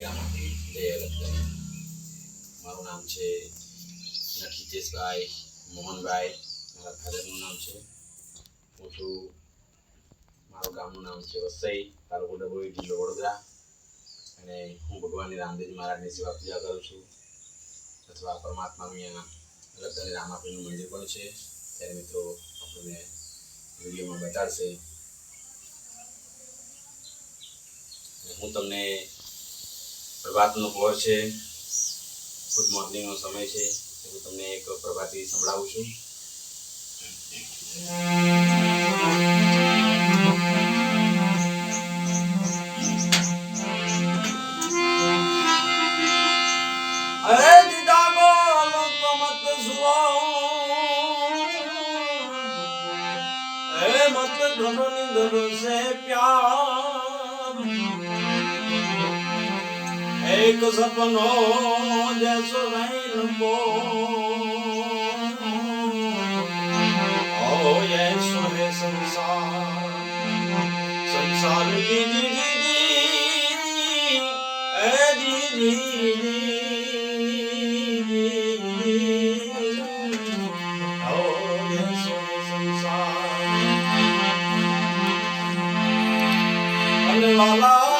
ગામમાંથી જય અલગભાઈ મારું નામ છે નખીતેશભાઈ મોહનભાઈ મારા ફાધરનું નામ છે હું છું મારું ગામનું નામ છે વસઈ તાલુકો ડભોઈ જિલ્લો વડોદરા અને હું ભગવાનની રામદેવ મહારાજની સેવા પૂજા કરું છું અથવા પરમાત્માનું અહીંયા અલગધારી રામાપીનું મંદિર પણ છે ત્યારે મિત્રો આપણને વિડીયોમાં બતાડશે હું તમને પ્રભાતનો પહોર છે. ગુડ મોર્નિંગનો સમય છે. હું તમને એક પ્રભાતી સંભળાવું છું. મત મત ધનો સે પ્યાર. એક સપનો જૈસો નહીં લંબો ઓ એસો હે સંસાર સંસાર જી જી એ સંસાર. અને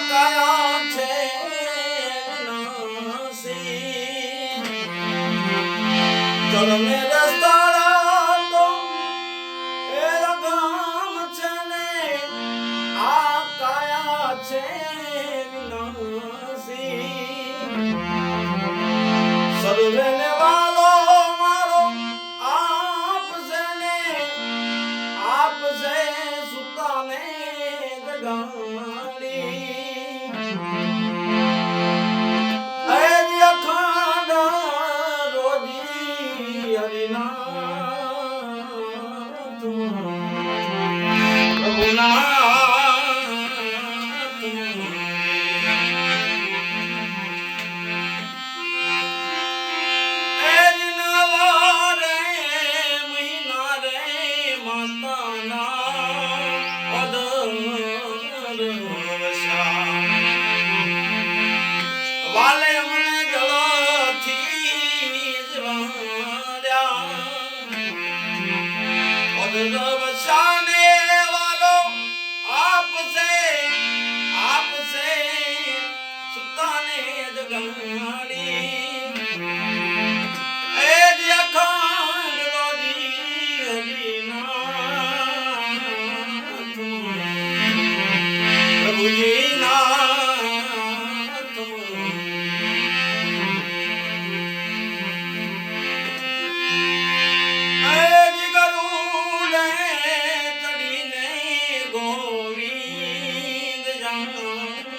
કયા છે વિનાશી? ચરણે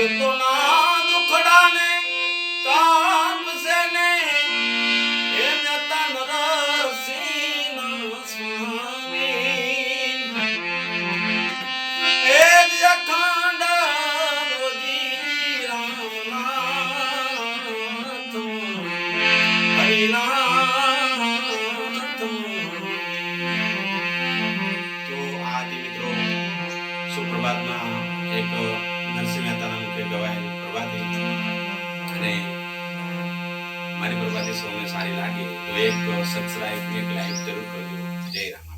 ભક્તોના દુખડાને કાપશે ને હે મહેતા નરસિંહ સ્વામી. એ અખંડ રોજી અને મારી પ્રવૃત્તિ સૌને સારી લાગે. તો એક સબસ્ક્રાઇબ એક લાઈક જરૂર કરજો. જય રામ.